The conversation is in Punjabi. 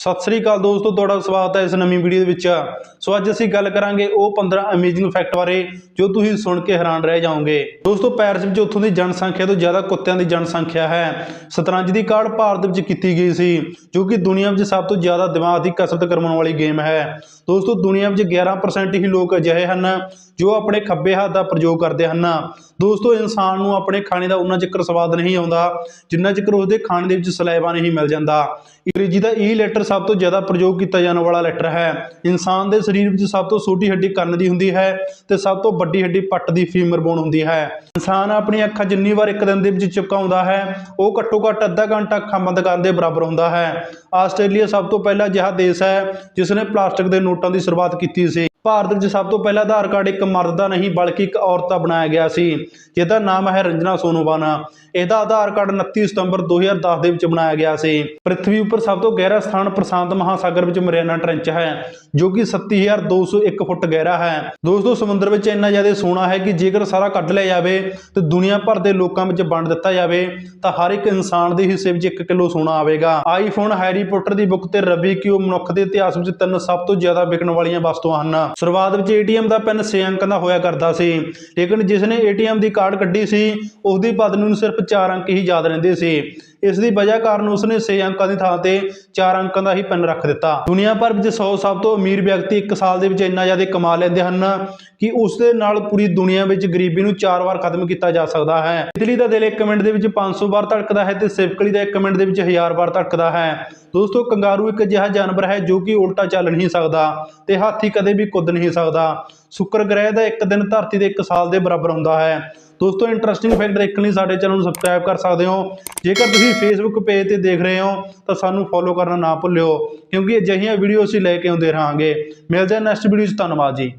ਸਤਿ ਸ੍ਰੀ ਅਕਾਲ ਦੋਸਤੋ, ਤੁਹਾਡਾ ਸਵਾਗਤ ਹੈ ਇਸ ਨਵੀਂ ਵੀਡੀਓ ਦੇ ਵਿੱਚ। ਸੋ ਅੱਜ ਅਸੀਂ ਗੱਲ ਕਰਾਂਗੇ ਉਹ 15 ਅਮੇਜ਼ਿੰਗ ਫੈਕਟ ਬਾਰੇ ਜੋ ਤੁਸੀਂ ਸੁਣ ਕੇ ਹੈਰਾਨ ਰਹਿ ਜਾਓਗੇ। ਦੋਸਤੋ ਪੈਰਿਸ ਵਿੱਚ ਉੱਥੋਂ ਦੀ ਜਨਸੰਖਿਆ ਤੋਂ ਜ਼ਿਆਦਾ ਕੁੱਤਿਆਂ ਦੀ ਜਨਸੰਖਿਆ ਹੈ। ਸ਼ਤਰੰਜ ਦੀ ਕਾਢ ਭਾਰਤ ਵਿੱਚ ਕੀਤੀ ਗਈ ਸੀ, ਜੋ ਕਿ ਦੁਨੀਆ ਵਿੱਚ ਸਭ ਤੋਂ ਜ਼ਿਆਦਾ ਦਿਮਾਗ ਦੀ ਕਸਰਤ ਕਰਵਾਉਣ ਵਾਲੀ ਗੇਮ ਹੈ। ਦੋਸਤੋ, ਦੁਨੀਆ ਵਿੱਚ 11% ਹੀ ਲੋਕ ਅਜਿਹੇ ਹਨ, ਜੋ ਆਪਣੇ ਖੱਬੇ ਹੱਥ ਦਾ ਪ੍ਰਯੋਗ ਕਰਦੇ ਹਨ। ਦੋਸਤੋ, ਇਨਸਾਨ ਨੂੰ ਆਪਣੇ ਖਾਣੇ ਦਾ ਉਨਾ ਚਿਰ ਸਵਾਦ ਨਹੀਂ ਆਉਂਦਾ, ਜਿੰਨਾ ਚਿਰ ਉਸਦੇ ਖਾਣੇ ਦੇ ਵਿੱਚ ਸਲੈਬਾ ਨਹੀਂ ਮਿਲ ਜਾਂਦਾ। ਅੰਗਰੇਜ਼ੀ ਦਾ ਈ ਲੈਟਰ ਸਭ ਤੋਂ ਜ਼ਿਆਦਾ ਪ੍ਰਯੋਗ ਕੀਤਾ ਜਾਣ ਵਾਲਾ ਲੈਟਰ ਹੈ। ਇਨਸਾਨ ਦੇ ਸਰੀਰ ਵਿੱਚ ਸਭ ਤੋਂ ਛੋਟੀ ਹੱਡੀ ਕੰਨ ਦੀ ਹੁੰਦੀ ਹੈ ਤੇ ਸਭ ਤੋਂ ਵੱਡੀ ਹੱਡੀ ਪੱਟ ਦੀ ਫੀਮਰ ਬੋਨ ਹੁੰਦੀ ਹੈ। ਇਨਸਾਨ ਆਪਣੀ ਅੱਖਾਂ ਜਿੰਨੀ ਵਾਰ ਇੱਕ ਦਿਨ ਦੇ ਵਿੱਚ ਚਿਪਕਾਉਂਦਾ ਹੈ, ਉਹ ਘੱਟੋ ਘੱਟ ਅੱਧਾ ਘੰਟਾ ਅੱਖਾਂ ਬੰਦ ਕਰਨ ਦੇ ਬਰਾਬਰ ਹੁੰਦਾ ਹੈ। ਆਸਟ੍ਰੇਲੀਆ ਸਭ ਤੋਂ ਪਹਿਲਾ ਅਜਿਹਾ ਦੇਸ਼ ਹੈ, ਜਿਸ ਨੇ ਪਲਾਸਟਿਕ ਦੇ ਨੋਟਾਂ ਦੀ ਸ਼ੁਰੂਆਤ ਕੀਤੀ ਸੀ। ਭਾਰਤ ਵਿੱਚ ਸਭ ਤੋਂ ਪਹਿਲਾ ਆਧਾਰ ਕਾਰਡ ਇੱਕ ਮਰਦ ਦਾ ਨਹੀਂ, ਬਲਕਿ ਇੱਕ ਔਰਤ ਦਾ ਬਣਾਇਆ ਗਿਆ ਸੀ, ਜਿਹਦਾ ਨਾਮ ਹੈ ਰੰਜਨਾ ਸੋਨੋਵਾਨਾ ਇਹਦਾ ਆਧਾਰ ਕਾਰਡ 29 ਸਤੰਬਰ 2010 ਦੇ ਵਿੱਚ ਬਣਾਇਆ ਗਿਆ ਸੀ। ਪ੍ਰithvi ਉੱਪਰ ਸਭ ਤੋਂ ਗਹਿਰਾ ਸਥਾਨ ਪ੍ਰਸ਼ਾਂਤ ਮਹਾਸਾਗਰ ਵਿੱਚ ਮਰੀਨਾ ਟ੍ਰੈਂਚ ਹੈ, ਜੋ ਕਿ 37201 ਫੁੱਟ ਗਹਿਰਾ ਹੈ। ਦੋਸਤੋ, ਸਮੁੰਦਰ ਵਿੱਚ ਇੰਨਾ ਜ਼ਿਆਦਾ ਸੋਨਾ ਹੈ ਕਿ ਜੇਕਰ ਸਾਰਾ ਕੱਢ ਲਿਆ ਜਾਵੇ ਤੇ ਦੁਨੀਆ ਭਰ ਦੇ ਲੋਕਾਂ ਵਿੱਚ ਵੰਡ ਦਿੱਤਾ ਜਾਵੇ, ਤਾਂ ਹਰ ਇੱਕ ਇਨਸਾਨ ਦੇ ਹਿੱਸੇ ਵਿੱਚ 1 ਕਿਲੋ ਸੋਨਾ ਆਵੇਗਾ। ਆਈਫੋਨ, ਹੈਰੀ ਪੋਟਰ ਦੀ ਬੁੱਕ ਤੇ ਰਬੀ ਕਿਉ ਮਨੁੱਖ ਦੇ ਇਤਿਹਾਸ ਵਿੱਚ ਤਿੰਨ ਸਭ ਤੋਂ ਜ਼ਿਆਦਾ ਵਿਕਣ ਵਾਲੀਆਂ ਵਸਤੂਆਂ ਹਨ। ਸ਼ੁਰੂਆਤ ਵਿੱਚ ਏਟੀਐਮ ਦਾ ਪਿੰਨ 6 ਅੰਕਾਂ ਦਾ ਹੋਇਆ ਕਰਦਾ ਸੀ, ਲੇਕਿਨ ਜਿਸ ਨੇ ਏਟੀਐਮ ਦੀ ਕਾਰਡ ਕੱਢੀ ਸੀ, ਉਸ ਦੀ ਪਤਨੀ ਨੂੰ ਸਿਰਫ 4 ਅੰਕ ਹੀ ਯਾਦ ਰਹਿੰਦੇ ਸੀ। ਇਸ ਦੀ ਵਜ੍ਹਾ ਕਾਰਨ ਉਸਨੇ 6 ਅੰਕਾਂ ਦੀ ਥਾਂ ਤੇ 4 ਅੰਕਾਂ ਦਾ ਹੀ ਪਿੰਨ ਰੱਖ ਦਿੱਤਾ। ਦੁਨੀਆ ਭਰ ਵਿੱਚ 100 ਸਭ ਤੋਂ ਅਮੀਰ ਵਿਅਕਤੀ ਇੱਕ ਸਾਲ ਦੇ ਵਿੱਚ ਇੰਨਾ ਜ਼ਿਆਦਾ ਕਮਾ ਲੈਂਦੇ ਹਨ ਕਿ ਉਸ ਦੇ ਨਾਲ ਪੂਰੀ ਦੁਨੀਆ ਵਿੱਚ ਗਰੀਬੀ ਨੂੰ 4 ਵਾਰ ਖਤਮ ਕੀਤਾ ਜਾ ਸਕਦਾ ਹੈ। ਤਿਤਲੀ ਦਾ ਦਿਲ 1 ਮਿੰਟ ਦੇ ਵਿੱਚ 500 ਵਾਰ ਧੜਕਦਾ ਹੈ ਤੇ ਸਿਵਕਲੀ ਦਾ 1 ਮਿੰਟ ਦੇ ਵਿੱਚ 1000 ਵਾਰ ਧੜਕਦਾ ਹੈ। ਦੋਸਤੋ, ਕੰਗਾਰੂ ਇੱਕ ਅਜਿਹਾ ਜਾਨਵਰ ਹੈ ਜੋ ਕਿ ਉਲਟਾ ਚੱਲ ਨਹੀਂ ਸਕਦਾ ਤੇ ਹਾਥੀ ਕਦੇ ਵੀ ਕੁੱਦ ਨਹੀਂ ਸਕਦਾ। ਸ਼ੁੱਕਰ ਗ੍ਰਹਿ ਦਾ ਇੱਕ ਦਿਨ ਧਰਤੀ ਦੇ ਇੱਕ ਸਾਲ ਦੇ ਬਰਾਬਰ ਹੁੰਦਾ ਹੈ। ਦੋਸਤੋ ਇੰਟਰਸਟਿੰਗ ਫੈਕਟ ਦੇਖਣ ਲਈ ਸਾਡੇ ਚੈਨਲ ਨੂੰ ਸਬਸਕ੍ਰਾਈਬ ਕਰ ਸਕਦੇ ਹੋ। ਜੇਕਰ ਤੁਸੀਂ ਫੇਸਬੁੱਕ ਪੇਜ ਤੇ ਦੇਖ ਰਹੇ ਹੋ, ਤਾਂ ਸਾਨੂੰ ਫੋਲੋ ਕਰਨਾ ਨਾ ਭੁੱਲਿਓ, ਕਿਉਂਕਿ ਅਜਿਹੀਆਂ ਵੀਡੀਓ ਅਸੀਂ ਲੈ ਕੇ ਆਉਂਦੇ ਰਹਾਂਗੇ। ਮਿਲਦੇ ਹਾਂ ਨੈਕਸਟ ਵੀਡੀਓ 'ਚ, ਧੰਨਵਾਦ ਜੀ।